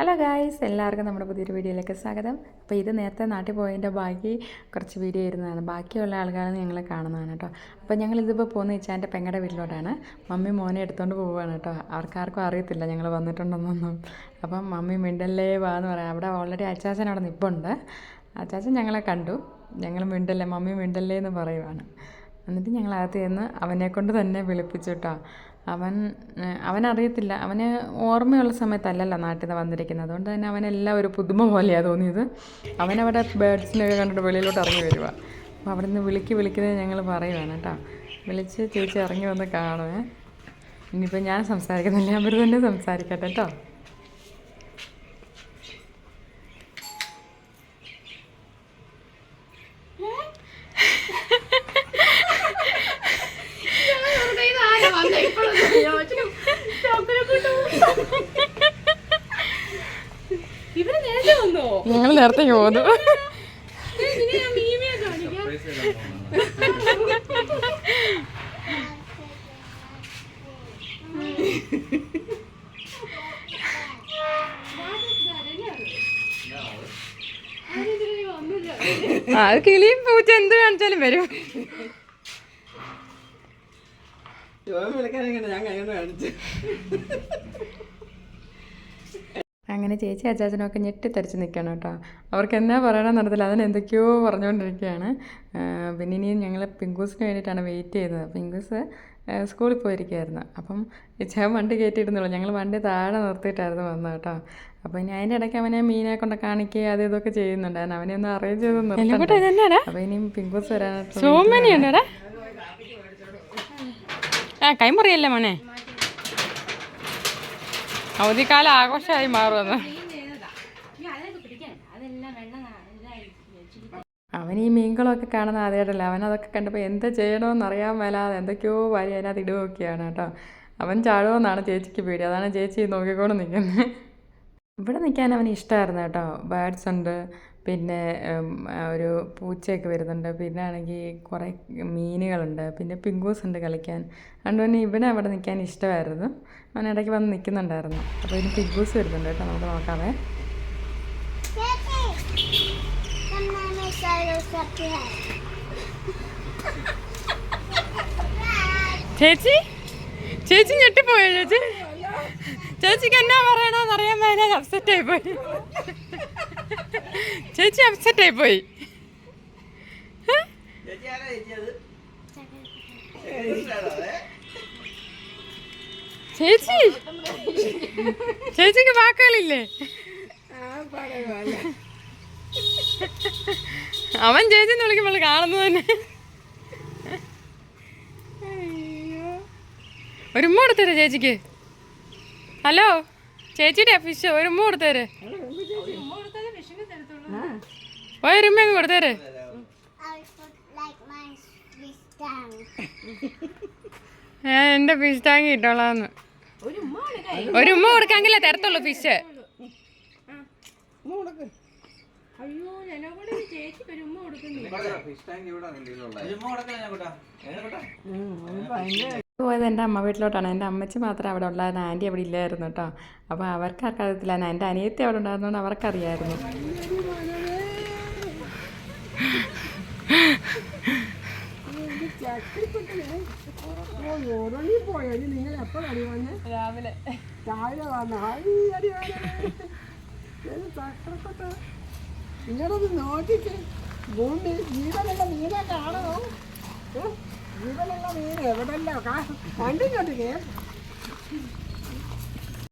Hello guys എല്ലാവർക്കും നമ്മുടെ പുതിയൊരു വീഡിയോയിലേക്ക് സ്വാഗതം. അപ്പോൾ ഇത് നേരത്തെ നാട്ടിൽ പോയതിന്റെ ബാക്കി കുറച്ച് വീഡിയോ ഇരുന്നതാണ് ബാക്കിയുള്ള ആൾക്കാരെ ഞങ്ങളെ കാണുന്നതാണ് കേട്ടോ. അപ്പോൾ ഞങ്ങൾ ഇതിപ്പോൾ പോകുന്ന ഇച്ചാന്റെ പെങ്ങടെ വീട്ടിലോട്ടാണ്. മമ്മി മോനെ എടുത്തുകൊണ്ട് പോവുകയാണ് കേട്ടോ. അവർക്കാർക്കും അറിയത്തില്ല ഞങ്ങൾ വന്നിട്ടുണ്ടെന്നൊന്നും. അപ്പം മമ്മി മിണ്ടല്ലേ വാ എന്ന് പറയാം. അവിടെ ഓൾറെഡി അച്ചാച്ചൻ അവിടെ നിൽപ്പുണ്ട് അച്ചാച്ചൻ ഞങ്ങളെ കണ്ടു. ഞങ്ങൾ മിണ്ടല്ലേ മമ്മി മിണ്ടല്ലേ എന്ന് പറയുവാണ്. എന്നിട്ട് ഞങ്ങൾ അകത്ത് ചെന്ന് അവനെ കൊണ്ട് തന്നെ വിളിപ്പിച്ചു കേട്ടോ. അവൻ അവനറിയത്തില്ല. അവന് ഓർമ്മയുള്ള സമയത്തല്ലല്ലോ നാട്ടിൽ നിന്ന് വന്നിരിക്കുന്നത്. അതുകൊണ്ട് തന്നെ അവനെല്ലാം ഒരു പുതുമ പോലെയാണ് തോന്നിയത്. അവനവിടെ ബേഡ്സിനൊക്കെ കണ്ടിട്ട് വെളിയിലോട്ട് ഇറങ്ങി വരിക. അപ്പോൾ അവിടെ നിന്ന് വിളിക്ക് വിളിക്കുന്നത് ഞങ്ങൾ പറയുവാണ് കേട്ടോ. വിളിച്ച് ചേച്ചി ഇറങ്ങി വന്ന് കാണുവേ. ഇനിയിപ്പോൾ ഞാൻ സംസാരിക്കുന്നില്ല. അവർ തന്നെ സംസാരിക്കട്ടെ കേട്ടോ. ഞങ്ങൾ നേരത്തെ ഞാൻ കാണിക്കാം ആ കിളിയും പൂച്ച എന്ത് കാണിച്ചാലും വരും. അങ്ങനെ ചേച്ചി അച്ചാച്ചനൊക്കെ ഞെട്ടിത്തരിച്ച് നിൽക്കണം കേട്ടോ. അവർക്ക് എന്നാ പറയണമെന്ന് അറിയത്തില്ല അതിന് എന്തൊക്കെയോ പറഞ്ഞുകൊണ്ടിരിക്കുകയാണ്. പിന്നെ ഇനിയും ഞങ്ങൾ പിങ്കൂസിന് വേണ്ടിയിട്ടാണ് വെയിറ്റ് ചെയ്തത്. പിങ്കൂസ് സ്കൂളിൽ പോയിരിക്കുകയായിരുന്നു. അപ്പം ഇച്ചാൻ വണ്ടി കയറ്റിയിരുന്നുള്ളൂ. ഞങ്ങൾ വണ്ടി താഴെ നിർത്തിയിട്ടായിരുന്നു വന്നത് കേട്ടോ. അപ്പോൾ ഇനി അതിന്റെ ഇടയ്ക്ക് അവനെ മീനെ കൊണ്ട് കാണിക്കുക അത് ഇതൊക്കെ ചെയ്യുന്നുണ്ടായിരുന്നു അവനെ ഒന്ന് അറേഞ്ച് ചെയ്ത് അപ്പം അപ്പോൾ ഇനിയും പിങ്കൂസ് വരാനായിട്ട് ആ കൈമുറിയല്ലേ മോനെ? അവധിക്കാലം ആഘോഷമായി മാറുമെന്ന്. അവൻ ഈ മീൻകളൊക്കെ കാണുന്ന ആദ്യമായിട്ടല്ല അവൻ അതൊക്കെ കണ്ടപ്പോൾ എന്താ ചെയ്യണമെന്ന് അറിയാൻ മേലാതെ എന്തൊക്കെയോ വാരി അതിനകത്ത് ഇടുകയൊക്കെയാണ് കേട്ടോ. അവൻ ചാടുമെന്നാണ് ചേച്ചിക്ക് പേടി. അതാണ് ചേച്ചി നോക്കിക്കൊണ്ട് നിൽക്കുന്നത് ഇവിടെ നിൽക്കാൻ അവന് ഇഷ്ടമായിരുന്നു കേട്ടോ. ബേഡ്സ് ഉണ്ട്. പിന്നെ ഒരു പൂച്ചയൊക്കെ വരുന്നുണ്ട്. പിന്നെ ആണെങ്കിൽ കുറേ മീനുകളുണ്ട്. പിന്നെ പിങ്കൂസ് ഉണ്ട് കളിക്കാൻ. അതുകൊണ്ട് തന്നെ ഇവിടെ അവിടെ നിൽക്കാൻ ഇഷ്ടമായിരുന്നു. അവൻ ഇടയ്ക്ക് വന്ന് നിൽക്കുന്നുണ്ടായിരുന്നു. അപ്പോൾ ഇനി പിങ്കൂസ് വരുന്നുണ്ട് കേട്ടോ. നമുക്ക് നോക്കാമേ ചേച്ചി? ചേച്ചി ഞെട്ടിപ്പോയോ? ചേച്ചി? ചേച്ചിക്ക് എന്നാ പറയണോന്നറിയാൻ മേലെ അപ്സെറ്റ് ആയി പോയി. ചേച്ചി അപ്സെറ്റായി പോയി. ചേച്ചി? ചേച്ചിക്ക് വാക്കുകളില്ലേ? അവൻ ചേച്ചി എന്ന് വിളിക്കുമ്പോൾ കാണുന്നു തന്നെ. ഒരുമ്മ കൊടുത്തരേ ചേച്ചിക്ക്. ഹലോ? ചേച്ചിയുടെ ഫിഷ് ഒരു ഉമ്മ കൊടുത്തേരെ. ഒരു ഉമ്മ കൊടുത്തേരെ. ഞാൻ എന്റെ ഫിഷ് ടാങ്ക് ഇട്ടോളാന്ന്. ഒരു ഉമ്മ കൊടുക്കാങ്കിലേ തരത്തുള്ളൂ ഫിഷ് പോയത് എന്റെ അമ്മ വീട്ടിലോട്ടാണ്. എന്റെ അമ്മച്ചി മാത്രമേ അവിടെ ഉള്ളായിരുന്നു. ആന്റി അവിടെ ഇല്ലായിരുന്നു കേട്ടോ. അപ്പോൾ അവർക്ക് അറിയത്തില്ല എന്റെ അനിയത്തി അവിടെ ഉണ്ടായിരുന്നതുകൊണ്ട് അവർക്കറിയായിരുന്നു. രാവിലെ നിങ്ങളത് നോക്കിട്ട് ഭൂമി ജീവനുള്ള മീനെ കാണണോ? ജീവനുള്ള മീൻ എവിടെല്ലോ കണ്ടിങ്ങോട്ട്